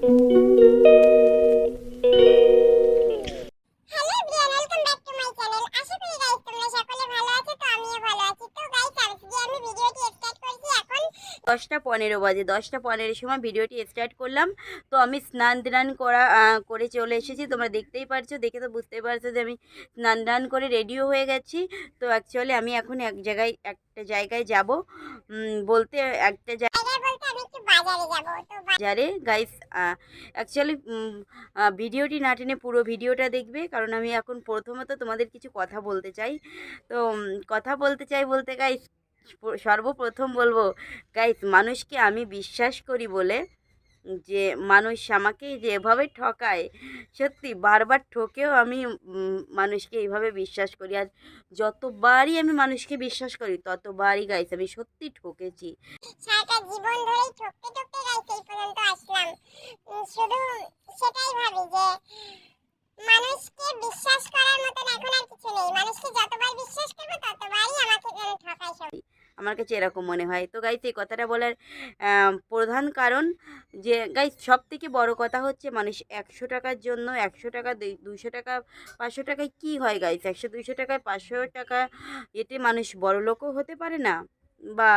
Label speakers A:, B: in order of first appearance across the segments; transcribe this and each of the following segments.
A: thank you
B: দশটা পনেরো বাজে দশটা পনেরোর সময় ভিডিওটি স্টার্ট করলাম। তো আমি স্নান টান করা করে চলে এসেছি। তোমরা দেখতেই পারছ দেখে তো বুঝতেই পারছ যে আমি স্নান টান করে রেডিও হয়ে গেছি। তো অ্যাকচুয়ালি আমি এখন এক জায়গায় একটা জায়গায় যাব। বলতে একটা
A: বাজারে
B: গাইস অ্যাকচুয়ালি ভিডিওটি না টেনে পুরো ভিডিওটা দেখবে। কারণ আমি এখন প্রথমত তোমাদের কিছু কথা বলতে চাই। তো কথা বলতে চাই বলতে গাইস সর্বপ্রথম বলব গাইস মানুষকে আমি বিশ্বাস করি বলে যে মানুষ আমাকে যে এভাবে ঠকায়, সত্যি বারবার ঠকেও আমি মানুষকে এইভাবে বিশ্বাস করি। আর যতবারই আমি মানুষকে বিশ্বাস করি, ততবারই গাইস আমি সত্যি ঠকেছি।
A: মানুষকে বিশ্বাস করার মতন এখন আর কিছু নেই। মানুষকে যতবার বিশ্বাস ততবারই আমাকে ঠকায়।
B: আমার কাছে এরকম মনে হয়। তো গাইস এই কথাটা বলার প্রধান কারণ যে গাইস সব থেকে বড় কথা হচ্ছে মানুষ একশো টাকার জন্য একশো টাকা দুই- দুইশো টাকা, পাঁচশো টাকায় কি হয় গাইস একশো, দুইশো টাকায় পাঁচশো টাকা, এতে মানুষ বড় লোকও হতে পারে না বা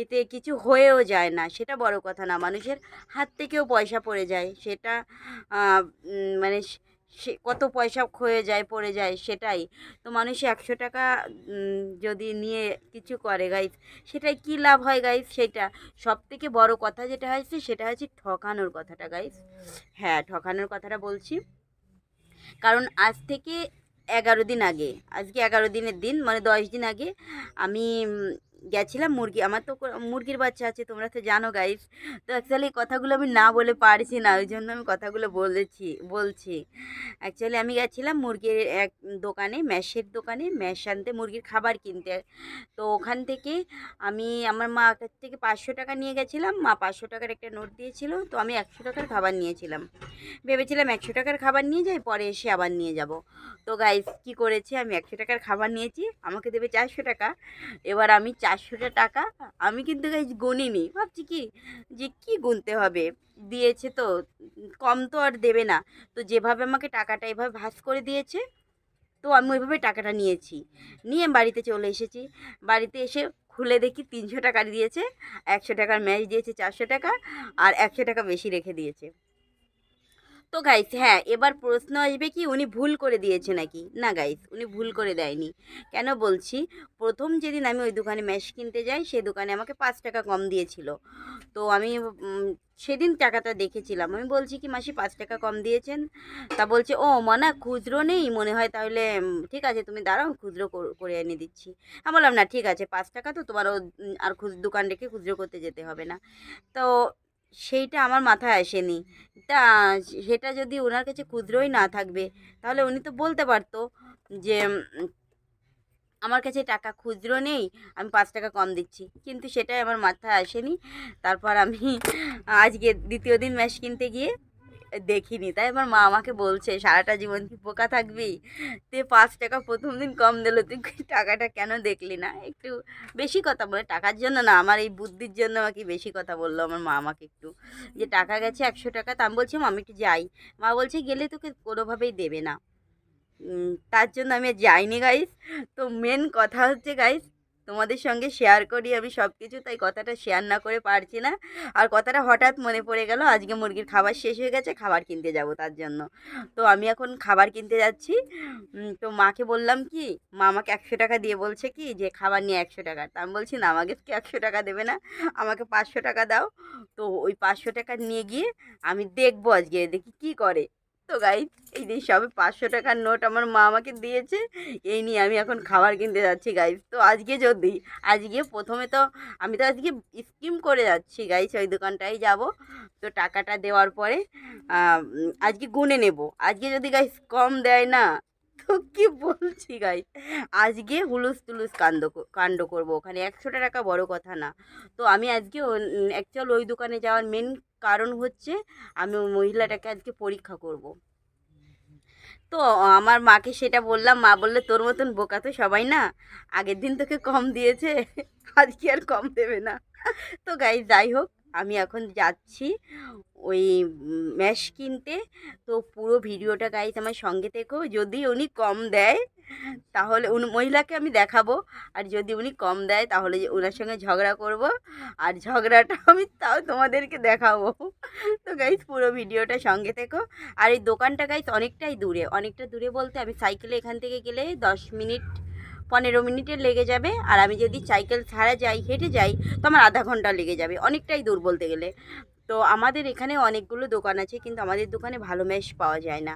B: এতে কিছু হয়েও যায় না। সেটা বড় কথা না। মানুষের হাত থেকেও পয়সা পড়ে যায়। সেটা মানে সে- কত পয়সা ক্ষয়ে যায়, পড়ে যায় সেটাই। তো মানুষ একশো টাকা যদি নিয়ে কিছু করে গাইস সেটাই কি লাভ হয় গাইস সেটা সব থেকে বড় কথা যেটা হয়েছে, সেটা হচ্ছে ঠকানোর কথাটা গাইস হ্যাঁ ঠকানোর কথাটা বলছি। কারণ আজ থেকে এগারো দিন আগে, আজকে এগারো দিনের দিন মানে দশ দিন আগে আমি গেছিলাম মুরগি, আমার তো মুরগির বাচ্চা আছে, তোমরা তো জানো গাইস তো অ্যাকচুয়ালি কথাগুলো আমি না বলে পারছি না, ওই জন্য আমি কথাগুলো বলেছি, বলছি। অ্যাকচুয়ালি আমি গেছিলাম মুরগির এক দোকানে ম্যাশের দোকানে ম্যাশ আনতে মুরগির খাবার কিনতে। তো ওখান থেকে আমি, আমার মা কাছ থেকে পাঁচশো টাকা নিয়ে গেছিলাম, মা পাঁচশো টাকার একটা নোট দিয়েছিল, তো আমি একশো টাকার খাবার নিয়েছিলাম। ভেবেছিলাম একশো টাকার খাবার নিয়ে যাই, পরে এসে আবার নিয়ে যাব। তো গাইস কি করেছি? আমি একশো টাকার খাবার নিয়েছি, আমাকে দেবে চারশো টাকা। এবার আমি চারশোটা টাকা আমি কিন্তু গাইস গুনিনি ভাবছি কি যে কি গুনতে হবে? দিয়েছে তো, কম তো আর দেবে না। তো যেভাবে আমাকে টাকাটা এভাবে ভাস করে দিয়েছে, তো আমি ওইভাবে টাকাটা নিয়েছি। নিয়ে বাড়িতে চলে এসেছি। বাড়িতে এসে খুলে দেখি তিনশো টাকা দিয়েছে, একশো টাকার ম্যাচ দিয়েছে চারশো টাকা, আর একশো টাকা বেশি রেখে দিয়েছে। তো গাইস হ্যাঁ এবার প্রশ্ন আসবে কি, উনি ভুল করে দিয়েছে নাকি? না গাইস উনি ভুল করে দেয়নি। কেন বলছি, প্রথম যেদিন আমি ওই দোকানে ম্যাশ কিনতে যাই সেই দোকানে আমাকে পাঁচ টাকা কম দিয়েছিল। তো আমি সেদিন টাকাটা দেখেছিলাম। আমি বলছি কি, মাসি পাঁচ টাকা কম দিয়েছেন? তা বলছে, ও, মানা, খুচরো নেই? মনে হয় তাহলে ঠিক আছে, তুমি দাঁড়াও, খুচরো কর- এনে দিচ্ছি। আমি বললাম, না, ঠিক আছে, পাঁচ টাকা তো তোমারও আর খুচ, দোকান রেখে খুচরো করতে যেতে হবে না। তো সেইটা আমার মাথায় আসেনি। তা, সেটা যদি ওনার কাছে ক্ষুদ্রই না থাকবে, তাহলে উনি তো বলতে পারতো যে আমার কাছে টাকা খুচরো নেই, আমি পাঁচ টাকা কম দিচ্ছি। কিন্তু সেটাই আমার মাথায় আসেনি। তারপর আমি আজকে দ্বিতীয় দিন ম্যাশ কিনতে গিয়ে দেখিনি। তাই আমার মা আমাকে বলছে, সারাটা জীবন কি বোকা থাকবি? তুই পাঁচ টাকা প্রথম দিন কম দিল, তুই টাকাটা কেন দেখলি না? একটু বেশি কথা বলে, টাকার জন্য না, আমার এই বুদ্ধির জন্য আমাকে বেশি কথা বলল আমার মা আমাকে একটু। যে টাকা গেছে একশো টাকা, তা আমি বলছি আমি একটু যাই। মা বলছে, গেলে তোকে কোনোভাবেই দেবে না। তার জন্য আমি যাইনি গাইস তো মেন কথা হচ্ছে গাইস তোমাদের সঙ্গে শেয়ার করি আমি সব কিছু তাই কথাটা শেয়ার না করে পারছি না। আর কথাটা হঠাৎ মনে পড়ে গেল, আজকে মুরগির খাবার শেষ হয়ে গেছে, খাবার কিনতে যাব তার জন্য। তো আমি এখন খাবার কিনতে যাচ্ছি। তো মাকে বললাম কি মা আমাকে একশো টাকা দিয়ে বলছে কি, যে খাবার নিয়ে একশো টাকা। তা আমি বলছি, না, আমাকে কি একশো টাকা দেবে না, আমাকে পাঁচশো টাকা দাও। তো ওই পাঁচশো টাকা নিয়ে গিয়ে আমি দেখব আজকে, দেখি কি করে। তো গাই এই যে সবে পাঁচশো টাকার নোট আমার মা আমাকে দিয়েছে, এই নিয়ে আমি এখন খাবার কিনতে যাচ্ছি গাইজ তো আজকে যদি, আজকে প্রথমে তো আমি তো আজকে স্কিম করে যাচ্ছি গাইজ ওই দোকানটায় যাব। তো টাকাটা দেওয়ার পরে আজকে গুনে নেব। আজকে যদি গাইজ কম দেয় না তো কি বলছি গাই আজকে হুলুস তুলুস কাণ্ড কাণ্ড করব ওখানে। একশোটা টাকা বড় কথা না। তো আমি আজকে অ্যাকচুয়াল ওই দোকানে যাওয়ার মেন কারণ হচ্ছে আমি ওই মহিলাটাকে আজকে পরীক্ষা করব। তো আমার মাকে সেটা বললাম, মা বললে, তোর মতন বোকা তো সবাই না। আগের দিন তোকে কম দিয়েছে, আজকে আর কম দেবে না। তো গাই যাই হোক আমি এখন যাচ্ছি ওই ম্যাশ কিনতে। তো পুরো ভিডিওটা গাইজ আমার সঙ্গে থেকো। যদি উনি কম দেয়, তাহলে উনি মহিলাকে আমি দেখাবো। আর যদি উনি কম দেয়, তাহলে ওনার সঙ্গে ঝগড়া করব। আর ঝগড়াটা আমি তাও তোমাদেরকে দেখাবো। তো গাইজ পুরো ভিডিওটা সঙ্গে থেকো। আর এই দোকানটা গাইজ অনেকটাই দূরে। অনেকটা দূরে বলতে আমি সাইকেলে এখান থেকে গেলে দশ মিনিট পনেরো মিনিটের লেগে যাবে আর আমি যদি সাইকেল ছাড়া যাই, হেঁটে যাই, তো আমার আধা ঘণ্টা লেগে যাবে। অনেকটাই দূর বলতে গেলে। তো আমাদের এখানে অনেকগুলো দোকান আছে, কিন্তু আমাদের দোকানে ভালো ম্যাশ পাওয়া যায় না।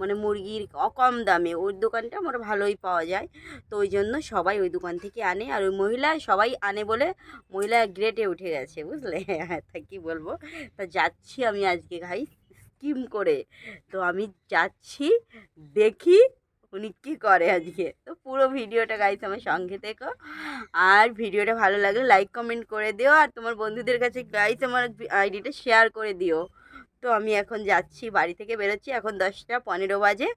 B: মানে মুরগির কম দামে। ওই দোকানটা আমার ভালোই পাওয়া যায়। তো ওই জন্য সবাই ওই দোকান থেকে আনে। আর ওই মহিলা সবাই আনে বলে মহিলা গ্রেটে উঠে গেছে, বুঝলে? তা কী বলব? তা যাচ্ছি আমি আজকে, ভাই। স্কিম করে। তো আমি যাচ্ছি, দেখি উনি কী করে আজকে? তো পুরো ভিডিওটা গাইছে আমার সঙ্গে থেকো। আর ভিডিওটা ভালো লাগলে লাইক কমেন্ট করে দিও। আর তোমার বন্ধুদের কাছে গাইছে আমার আইডিটা শেয়ার করে দিও। তো আমি এখন যাচ্ছি, বাড়ি থেকে বেরোচ্ছি। এখন দশটা পনেরো বাজে।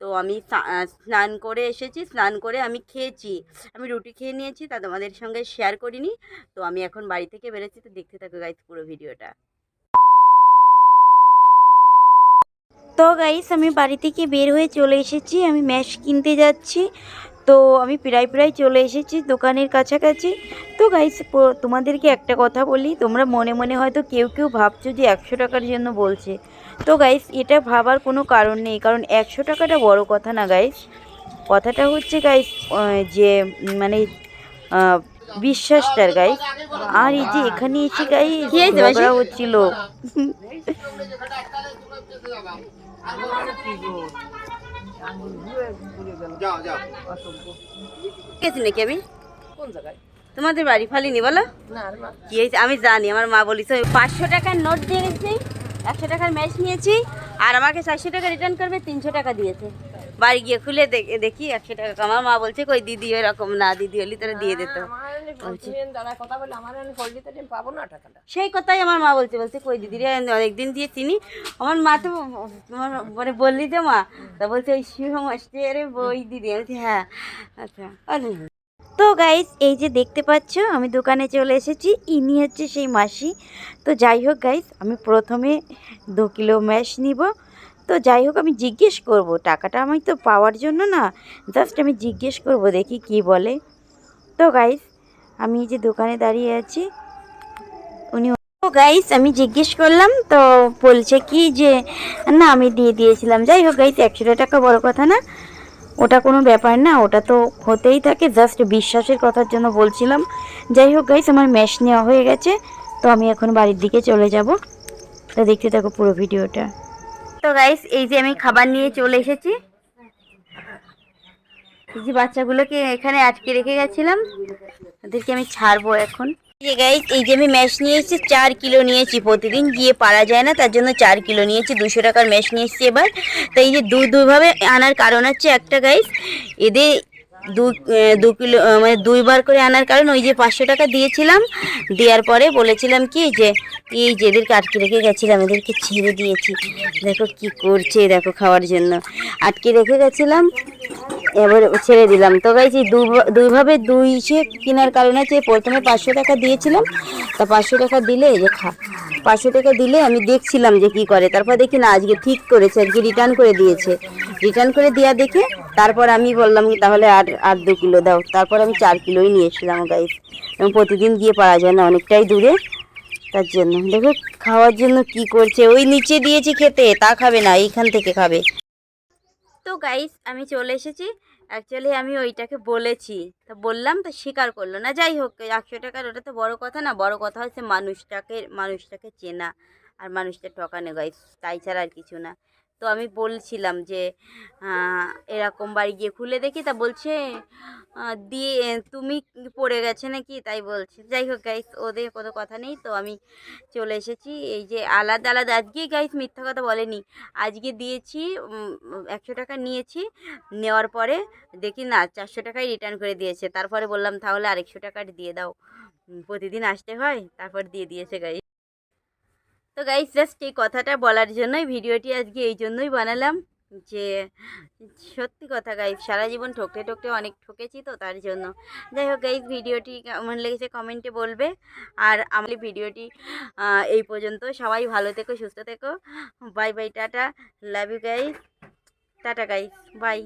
B: তো আমি স্নান করে এসেছি। স্নান করে আমি খেয়েছি। আমি রুটি খেয়ে নিয়েছি। তা তোমাদের সঙ্গে শেয়ার করিনি। তো আমি এখন বাড়ি থেকে বেরোচ্ছি। তো দেখতে থাকো গাইজ পুরো ভিডিওটা। তো গাইস আমি বাড়ি থেকে বের হয়ে চলে এসেছি। আমি ম্যাশ কিনতে যাচ্ছি। তো আমি প্রায় প্রায় চলে এসেছি দোকানের কাছাকাছি। তো গাইস তোমাদেরকে একটা কথা বলি। তোমরা মনে মনে হয়তো কেউ কেউ ভাবছ যে একশো টাকার জন্য বলছে। তো গাইস এটা ভাবার কোনো কারণ নেই। কারণ একশো টাকাটা বড় কথা না গাইস কথাটা হচ্ছে গাইস যে মানে বিশ্বাসটার গাইস আর এই যে এখানে এসে গাইস ঝগড়া হচ্ছিল। গেছি নাকি আমি?
C: কোন জায়গায়?
B: তোমাদের বাড়ি ফালিনি বলো?
C: না
B: কি হয়েছে? আমি জানি আমার মা বলিস পাঁচশো টাকার নোট দিয়ে গেছি একশো টাকার ম্যাচ নিয়েছি আর আমাকে চারশো টাকা রিটার্ন করবে তিনশো টাকা দিয়েছে। বাড়ি গিয়ে খুলে দেখি একশো টাকা আমার মা বলছে কই দিদি এরকম না দিদি হলি তোরা দিয়ে দিত
C: আমার দাদা কথা বলে আমার আমি ফল দিতে
B: সেই কথাই আমার মা বলছে বলছে কই দিদি রে অনেকদিন দিয়ে চিনি আমার মা তো তোমার মানে বললি তো মা। তা বলছে ওই শিব মাস্টারে বই দিদি। বলছি হ্যাঁ আচ্ছা আরে তো গাইস এই যে দেখতে পাচ্ছ আমি দোকানে চলে এসেছি। ইনি হচ্ছে সেই মাসি। তো যাই হোক গাইস আমি প্রথমে দু কিলো ম্যাশ নিব। তো যাই হোক, আমি জিজ্ঞেস করব। টাকাটা আমি তো পাওয়ার জন্য না জাস্ট আমি জিজ্ঞেস করব, দেখি কি বলে। তো গাইস আমি যে দোকানে দাঁড়িয়ে আছি। উনি তো গাইস আমি জিজ্ঞেস করলাম, তো বলছে কি যে, না, আমি দিয়ে দিয়েছিলাম। যাই হোক গাইস একশো টাকা বড় কথা না, ওটা কোনো ব্যাপার না, ওটা তো হতেই থাকে জাস্ট বিশ্বাসের কথার জন্য বলছিলাম। যাই হোক গাইস আমার ম্যাশ নেওয়া হয়ে গেছে, তো আমি এখন বাড়ির দিকে চলে যাব। তো দেখতে থাকো পুরো ভিডিওটা তো গাইস এই যে আমি খাবার নিয়ে চলে এসেছি। এই যে বাচ্চাগুলোকে এখানে আটকে রেখে গেছিলাম। ওদেরকে আমি ছাড়বো এখন। গাইস এই যে আমি ম্যাশ নিয়ে এসেছি, চার কিলো নিয়েছি প্রতিদিন। গিয়ে পারা যায় না, তার জন্য চার কিলো নিয়েছি, দুশো টাকার ম্যাশ নিয়ে এসেছি এবার। তো এই যে দু দুভাবে আনার কারণ হচ্ছে একটা গাইস এদের দু দু কিলো মানে দুইবার করে আনার কারণ ওই যে পাঁচশো টাকা দিয়েছিলাম, দেওয়ার পরে বলেছিলাম কি, যে এই যেদেরকে আটকে রেখে গেছিলাম, এদেরকে ছেড়ে দিয়েছি। দেখো কি করছে, দেখো খাওয়ার জন্য। আটকে রেখে গেছিলাম এবার ছেড়ে দিলাম। তো গাইছি দুইভাবে দুই সে কেনার কারণে হচ্ছে প্রথমে পাঁচশো টাকা দিয়েছিলাম, তা পাঁচশো টাকা দিলে যে খা, পাঁচশো টাকা দিলে আমি দেখছিলাম যে কি করে। তারপর দেখি না, আজকে ঠিক করেছে, আজকে রিটার্ন করে দিয়েছে। রিটার্ন করে দেওয়া দেখে তারপর আমি বললাম কি, তাহলে আর আর দু কিলো দাও। তারপর আমি চার কিলোই নিয়ে এসেছিলাম গাইস এবং প্রতিদিন গিয়ে পারা যায় না, অনেকটাই দূরে। তার জন্য, দেখো, খাওয়ার জন্য কি করছে? ওই নিচে দিয়েছি খেতে, তা খাবে না, এইখান থেকে খাবে। তো গাইস আমি চলে এসেছি। অ্যাকচুয়ালি আমি ওইটাকে বলেছি। তা বললাম, তো স্বীকার করল না। যাই হোক একশো টাকার ওটা তো বড় কথা না। বড় কথা হচ্ছে মানুষটাকে মানুষটাকে চেনা। আর মানুষটা ঠকানো গাইস তাই ছাড়া আর কিছু না। তো আমি বলছিলাম যে এরকম বাড়ি গিয়ে খুলে দেখি, তা বলছে দিয়ে, তুমি পড়ে গেছে নাকি? তাই বলছে। যাই হোক গাইস ওদের কোনো কথা নেই, তো আমি চলে এসেছি। এই যে আলাদা আলাদা আজকেই গাইস মিথ্যা কথা বলেনি। আজকে দিয়েছি একশো টাকা নিয়েছি, নেওয়ার পরে দেখি না, চারশো টাকাই রিটার্ন করে দিয়েছে। তারপরে বললাম, তাহলে আরেকশো টাকার দিয়ে দাও। প্রতিদিন আসতে হয়, তারপর দিয়ে দিয়েছে গাইস তো গাইস জাস্ট এই কথাটা বলার জন্যই ভিডিওটি আজকে এই জন্যই বানালাম যে, সত্যি কথা গাইজ সারা জীবন ঠকতে ঠকতে অনেক ঠকেছি তো তার জন্য। যাই হোক গাইজ ভিডিওটি কেমন লেগেছে কমেন্টে বলবে। আর আমার ভিডিওটি এই পর্যন্ত সবাই ভালো থেকো, সুস্থ থেকো। Bye bye tata. Love you guys tata guys bye